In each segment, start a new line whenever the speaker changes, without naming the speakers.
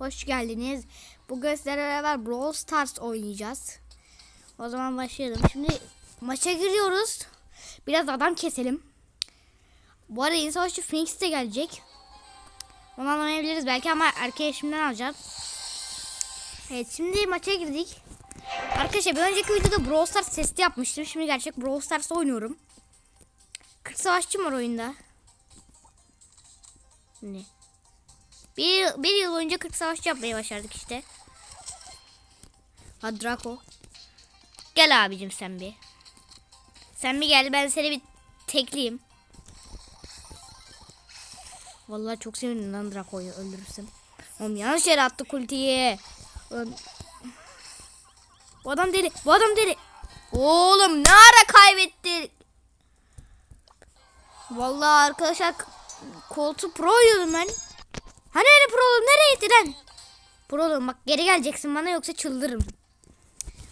Hoş geldiniz. Bugün sizlerle beraber Brawl Stars oynayacağız. O zaman başlayalım. Şimdi maça giriyoruz. Biraz adam keselim. Bu arada yeni savaşçı Phoenix de gelecek. Onu anlamayabiliriz belki ama erkeği şimdiden alacağım. Evet şimdi maça girdik. Arkadaşlar bir önceki videoda Brawl Stars testi yapmıştım. Şimdi gerçek Brawl Stars oynuyorum. 40 savaşçım var oyunda. Ne? Bir, bir yıl boyunca 40 savaşçı yapmayı başardık işte. Ha Draco. Gel abicim sen bir. Sen bir gel ben seni bir tekleyeyim. Vallahi çok sevindim lan Draco'yu öldürürsün. Oğlum yanlış yere attı kultiyi. Bu adam deli. Bu adam deli. Oğlum ne ara kaybettik? Vallahi arkadaşlar koltuğu pro oynuyordum ben. Hani öyle pro nereye gitti lan? Pro bak geri geleceksin bana yoksa çıldırırım.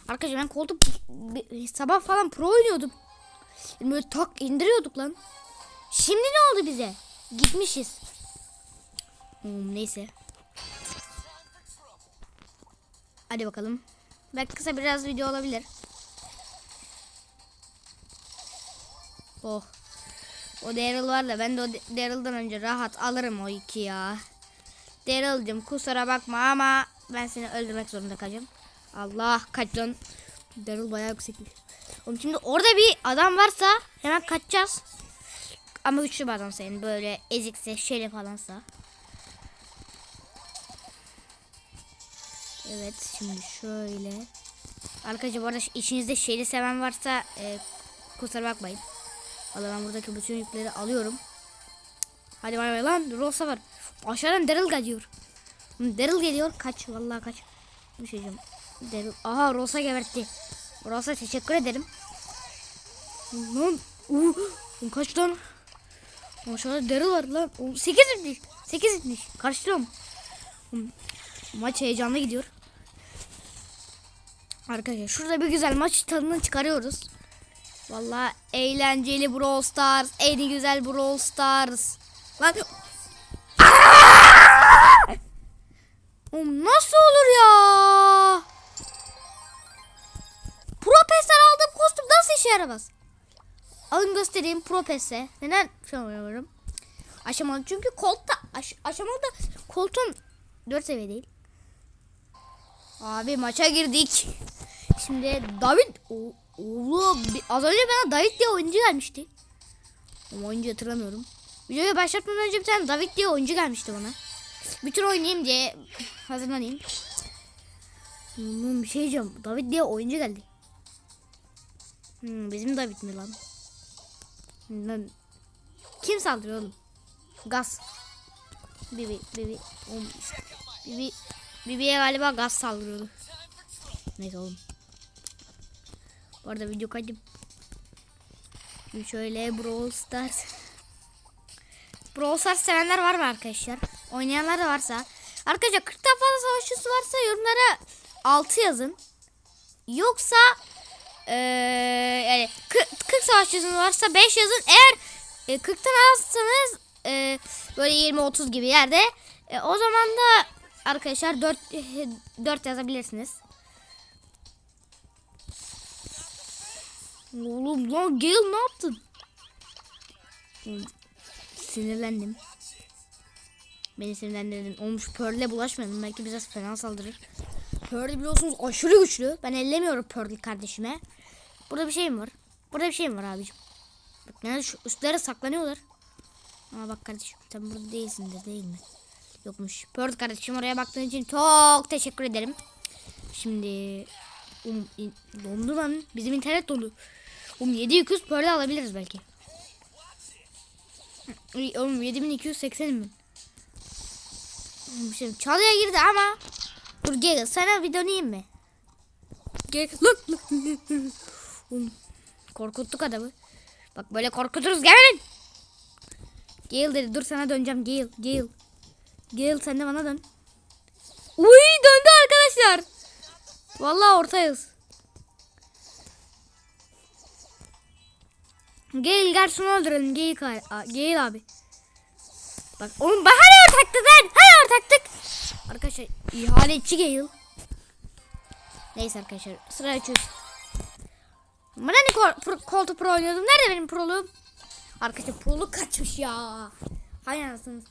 Arkadaşlar ben koltuğu bir- sabah falan pro oynuyordum. Böyle tak indiriyorduk lan. Şimdi ne oldu bize? Gitmişiz. Hmm, neyse. Hadi bakalım. Belki kısa biraz video olabilir. Oh. O Daryl var da ben de o Daryl'dan önce rahat alırım o iki ya. Daryl'cım kusura bakma ama ben seni öldürmek zorunda kalacağım. Allah kaç lan. Daryl bayağı yüksekmiş. Oğlum şimdi orada bir adam varsa hemen kaçacağız. Ama güçlü bir adam senin böyle ezikse şöyle falansa. Evet şimdi şöyle. Arkadaşlar bu arada içinizde şeyli seven varsa e, kusura bakmayın. Valla ben buradaki bütün yükleri alıyorum. Hadi bay bay lan Rosa var. Aşağıdan Daryl geliyor. Daryl geliyor. Kaç vallahi kaç. Bir şey diyeceğim. Daryl. Aha Rosa gebertti. Rosa teşekkür ederim. Lan. Uh, kaç lan. Aşağıda Daryl var lan. 8 itmiş. 8 itmiş. Karşılıyorum. Maç heyecanlı gidiyor. Arkadaşlar şurada bir güzel maç tadını çıkarıyoruz. Vallahi eğlenceli Brawl Stars. En güzel Brawl Stars. Lan. Oğlum nasıl olur ya? Propes'ten aldığım kostüm nasıl işe yaramaz? Alın göstereyim Propes'e. Neden yapıyorum? Aşamalı çünkü kolta aş, aşamalı da koltuğun 4 seviye değil. Abi maça girdik. Şimdi David o, az önce bana David diye oyuncu gelmişti. Ama oyuncu hatırlamıyorum. Videoyu başlatmadan önce bir tane David diye oyuncu gelmişti bana. Bütün oynayayım diye hazırlanayım. Oğlum bir şey diyeceğim. David diye oyuncu geldi. Hmm, bizim David mi lan? Lan Kim saldırıyor oğlum? Gaz. Bibi, Bibi, oğlum. Bibi, Bibi'ye galiba gaz saldırıyordu. Neyse oğlum. Bu arada video kaydım. Şöyle Brawl Stars. Brawl Stars sevenler var mı arkadaşlar? Oynayanlar varsa. Arkadaşlar 40'tan fazla savaşçısı varsa yorumlara 6 yazın. Yoksa eee yani 40, 40 savaşçısınız varsa 5 yazın. Eğer e, 40'tan azsanız e, böyle 20-30 gibi yerde e, o zaman da arkadaşlar 4 4 yazabilirsiniz. Oğlum lan Gale ne yaptın? Sinirlendim. Beni sinirlendirdin. Olmuş Pearl'e bulaşmayalım. Belki biraz fena saldırır. Pearl biliyorsunuz aşırı güçlü. Ben ellemiyorum Pearl kardeşime. Burada bir şey mi var? Burada bir şey mi var abicim? Bak nerede şu üstlere saklanıyorlar. Ama bak kardeşim sen burada değilsindir değil mi? Yokmuş. Pearl kardeşim oraya baktığın için çok teşekkür ederim. Şimdi um, in- dondu lan. Bizim internet dondu. Um 700 Pearl alabiliriz belki. Oğlum 7280 mi? Bir şey çalıya girdi ama Dur gel sana bir döneyim mi? Gel. Lan, lan. Oğlum, Korkuttuk adamı. Bak böyle korkuturuz gelin. Gale dedi dur sana döneceğim Gale Gale. Gale sen de bana dön. Uy döndü arkadaşlar. Vallahi ortayız. Gel şunu öldürelim Aa, Gale abi. Bak oğlum bak hani ortaktık lan. Hani ortaktık. Arkadaşlar ihaletçi Gale. Neyse arkadaşlar sıra açıyoruz. Ben hani kol, pro, koltuk pro oynuyordum. Nerede benim proluğum? Arkadaşlar proluk kaçmış ya. Hay anasınız.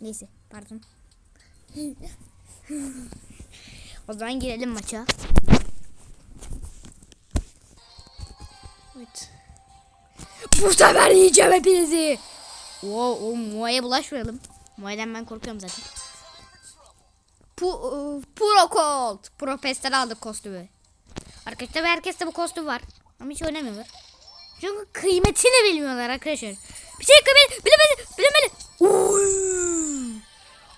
Neyse pardon. o zaman girelim maça. Evet. Bu sefer yiyeceğim hepinizi. Oo, o Muay'a bulaşmayalım. Muay'dan ben korkuyorum zaten. Pu, ıı, Pro Colt. Pro Pest'ten aldık kostümü. Arkadaşlar herkeste bu kostüm var. Ama hiç oynamıyorlar. Çünkü kıymetini bilmiyorlar arkadaşlar. Bir şey kıymet bilemedi bilemedi. Oy!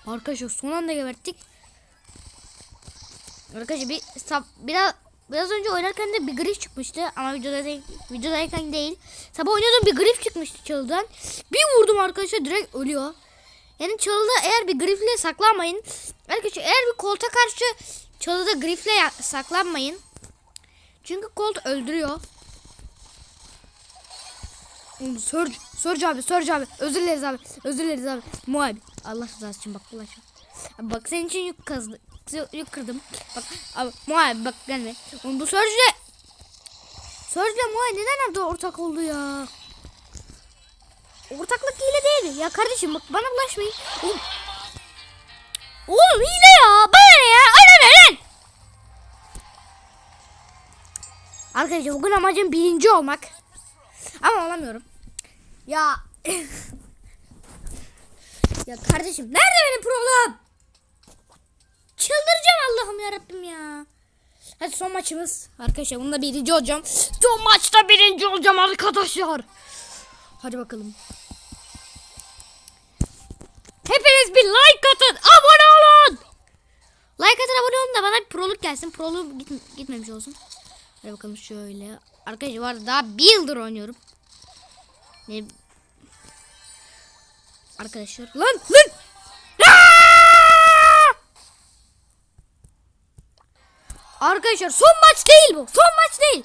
Arkadaşlar son anda geberttik. Arkadaşlar bir sab- biraz biraz önce oynarken de bir grif çıkmıştı ama videoda değil, videodayken değil. Sabah oynuyordum bir grif çıkmıştı çalıdan. Bir vurdum arkadaşlar direkt ölüyor. Yani çalıda eğer bir grifle saklanmayın. Arkadaşlar eğer bir kolta karşı çalıda grifle saklanmayın. Çünkü kolt öldürüyor. Sörc, Sörc abi, Sörc abi. Özür dileriz abi. Özür dileriz abi. Muhabbet. Allah rızası için bak. Abi bak senin için yük kazdı. Yük kırdım. Bak abi Muhabbet bak gelme. Oğlum bu Sörc'le Sörc'le Muhabbet neden adı ortak oldu ya? Ortaklık hile değil. Ya kardeşim bak bana bulaşmayın. Oğlum. Oğlum hile ya. Bana ne ya? Oynama lan. Arkadaşlar bugün amacım birinci olmak. Ama olamıyorum. Ya. ya kardeşim nerede benim prolum? Çıldıracağım Allah'ım yarabbim ya. Hadi son maçımız. Arkadaşlar bunda birinci olacağım. Son maçta birinci olacağım arkadaşlar. Hadi bakalım. Hepiniz bir like atın. Abone olun. Like atın abone olun da bana bir proluk gelsin. Proluk git, gitmemiş olsun. Hadi bakalım şöyle. Arkadaşlar var daha bir yıldır oynuyorum. Ne? Arkadaşlar. Lan lan. Arkadaşlar son maç değil bu. Son maç değil.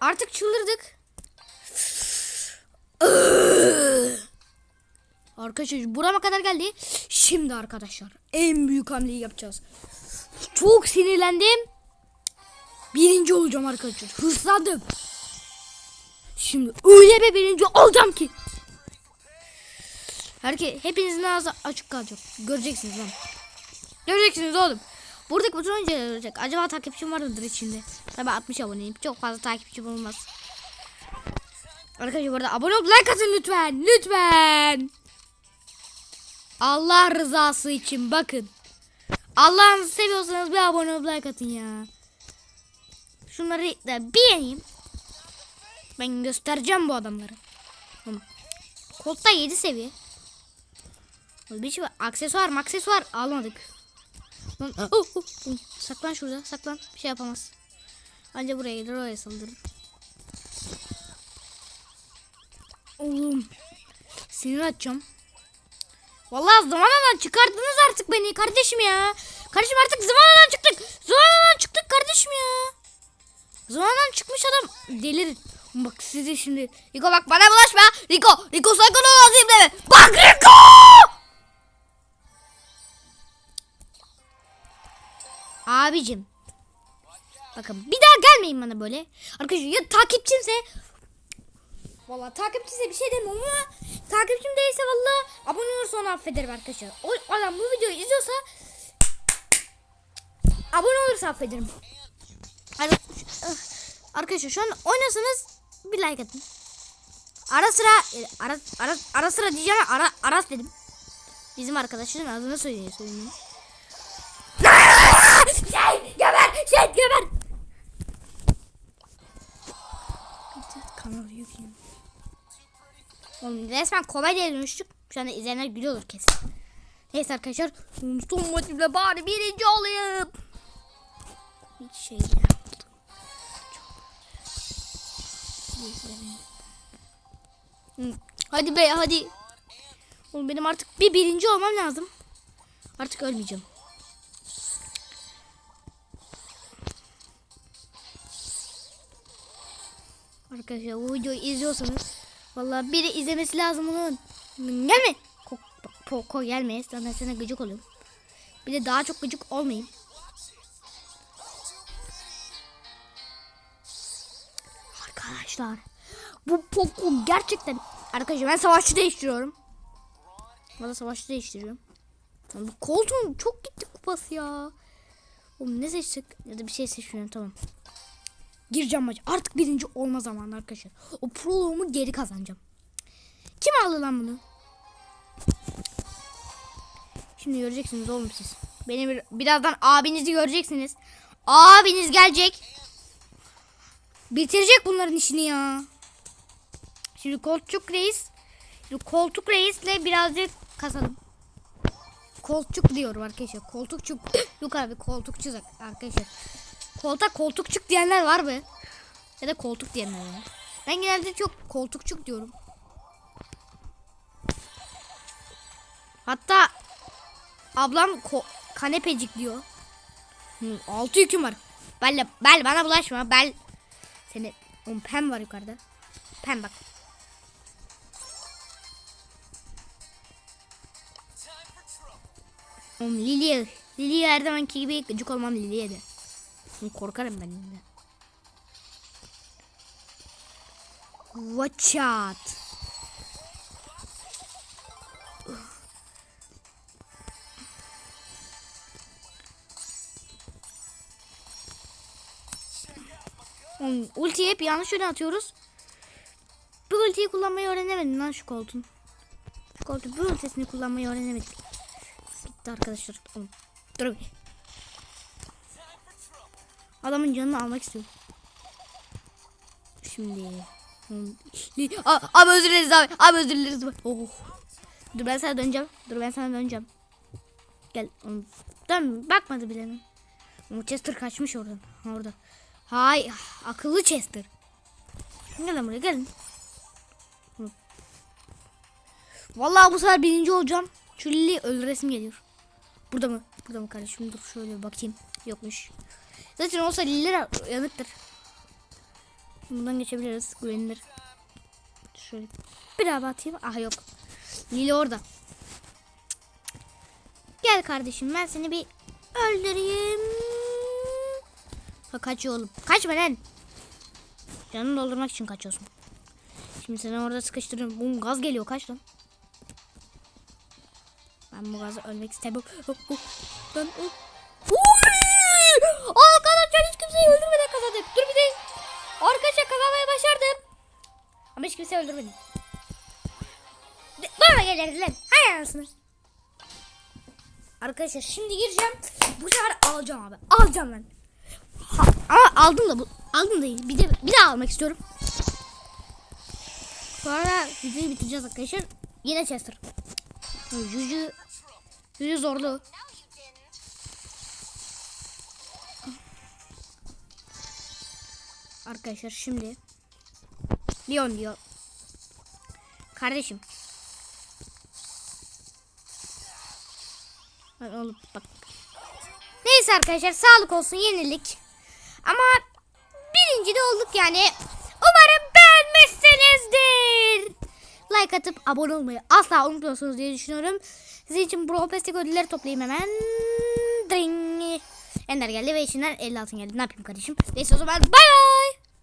Artık çıldırdık. Arkadaşlar burama kadar geldi. Şimdi arkadaşlar en büyük hamleyi yapacağız. Çok sinirlendim. Birinci olacağım arkadaşlar. Hırslandım. Şimdi öyle bir birinci olacağım ki. Herke hepinizin ağzı açık kalacak. Göreceksiniz lan. Göreceksiniz oğlum. Buradaki bütün oyuncular görecek. Acaba takipçim var mıdır içinde? Tabii 60 aboneyim. Çok fazla takipçim olmaz. Arkadaşlar bu arada abone olup like atın lütfen. Lütfen. Allah rızası için bakın. Allah'ınızı seviyorsanız bir abone olup like atın ya. Şunları da bir. Ben göstereceğim bu adamları. Koltta 7 seviye. Bir şey var. Aksesuar aksesuar almadık. Lan, oh, oh, oh. Saklan şurada saklan. Bir şey yapamaz. Anca buraya gelir oraya saldırır. Oğlum. Sinir atacağım. Vallahi zamanadan çıkardınız artık beni kardeşim ya. Kardeşim artık zamanadan çıktık. Zamanadan çıktık kardeşim ya. Zamanadan çıkmış adam delirir. Bak size şimdi. Rico bak bana bulaşma. Rico. Rico sakın olayım deme. Bak Rico. Abicim. Bakın bir daha gelmeyin bana böyle. Arkadaşlar ya takipçimse Valla takipçiyse bir şey demem ama takipçim değilse valla abone olursa onu affederim arkadaşlar. O adam bu videoyu izliyorsa abone olursa affederim. Arkadaşlar şu an oynasanız bir like atın. Ara sıra e, ara, ara, ara sıra diyeceğim ara, aras dedim. Bizim arkadaşın adını söyleyeyim. söyleyeyim. Geber şey geber. Kanal yükleyeyim. Oğlum resmen komediye dönüştük. Şu anda izleyenler gülüyordur kesin. Neyse arkadaşlar. Son motifle bari birinci olayım. Hiç şey Hadi be hadi. Oğlum benim artık bir birinci olmam lazım. Artık ölmeyeceğim. Arkadaşlar bu videoyu izliyorsanız Vallahi biri izlemesi lazım onun. Gelme. Bak, Poco gelmeye zaten sana gıcık oluyorum. Bir de daha çok gıcık olmayayım. Arkadaşlar bu Poco gerçekten arkadaşlar ben savaşçı değiştiriyorum. Valla savaşçı değiştiriyorum. Tamam, çok gitti kupası ya. Oğlum ne seçsek ya da bir şey seçmiyorum tamam. Gireceğim maç. Artık birinci olma zamanı arkadaşlar. O proloğumu geri kazanacağım. Kim aldı lan bunu? Şimdi göreceksiniz oğlum siz. Beni bir, birazdan abinizi göreceksiniz. Abiniz gelecek. Bitirecek bunların işini ya. Şimdi koltuk reis. Şimdi koltuk reisle birazcık kasalım. Koltuk diyorum arkadaşlar. Koltukçuk. Yok abi koltukçu arkadaşlar. Koltak koltukçuk diyenler var mı? Ya da koltuk diyenler var. Ben genelde çok koltukçuk diyorum. Hatta ablam kanepecik diyor. Hı, altı yüküm var. Bel, bel bana bulaşma. Bel seni Oğlum pem var yukarıda. Pem bak. Oğlum Lilia. Lilia her zamanki gibi gıcık olmam Lilia'ya Oğlum Korkarım ben Lilia'dan. Watch out. Ultiyi hep yanlış yöne atıyoruz. Bu ultiyi kullanmayı öğrenemedim lan şu koltuğun. Şu koltuğun bu ultisini kullanmayı öğrenemedik. Bitti arkadaşlar. Oğlum, dur bir. Adamın canını almak istiyorum. Şimdi. Aa, Abi özür dileriz abi. Abi özür dileriz. Oh. Dur ben sana döneceğim. Dur ben sana döneceğim. Gel. Dön bakmadı bile. O Chester kaçmış oradan. Orada. Hay akıllı Chester. Gelin buraya gelin. Vallahi bu sefer birinci olacağım. Şu Lili öldüresim geliyor. Burada mı? Burada mı kardeşim? Dur şöyle bakayım. Yokmuş. Zaten olsa Lili'ler yanıktır. Buradan geçebiliriz. Güvenilir. Şöyle bir daha atayım. Ah yok. Lili orada. Gel kardeşim ben seni bir öldüreyim. Ha, oğlum. Kaçma lan. Canını doldurmak için kaçıyorsun. Şimdi seni orada sıkıştırıyorum. Bum gaz geliyor kaç lan. Ben bu gazı ölmek istemiyorum. Oh, oh. Ben oh. Uy! Arkadaşlar hiç kimseyi kazandık. Dur bir de. Arkadaşlar kazanmayı başardım. Ama hiç kimseyi öldürmedim. De- Bana geliriz lan. Hay anasını. Arkadaşlar şimdi gireceğim. Bu sefer alacağım abi. Alacağım ben. Ha, ama aldım da bu aldım değil. Bir de bir daha almak istiyorum. Sonra videoyu bitireceğiz arkadaşlar. Yine Chester. Juju Juju zorlu. Arkadaşlar şimdi Leon diyor. Kardeşim. Oğlum bak. Neyse arkadaşlar sağlık olsun yenilik. Ama birinci de olduk yani. Umarım beğenmişsinizdir. Like atıp abone olmayı asla unutmuyorsunuz diye düşünüyorum. Sizin için Brawl Pass'teki ödülleri toplayayım hemen. Dring. Ender geldi ve içinden 50 altın geldi. Ne yapayım kardeşim? Neyse o zaman bay bay.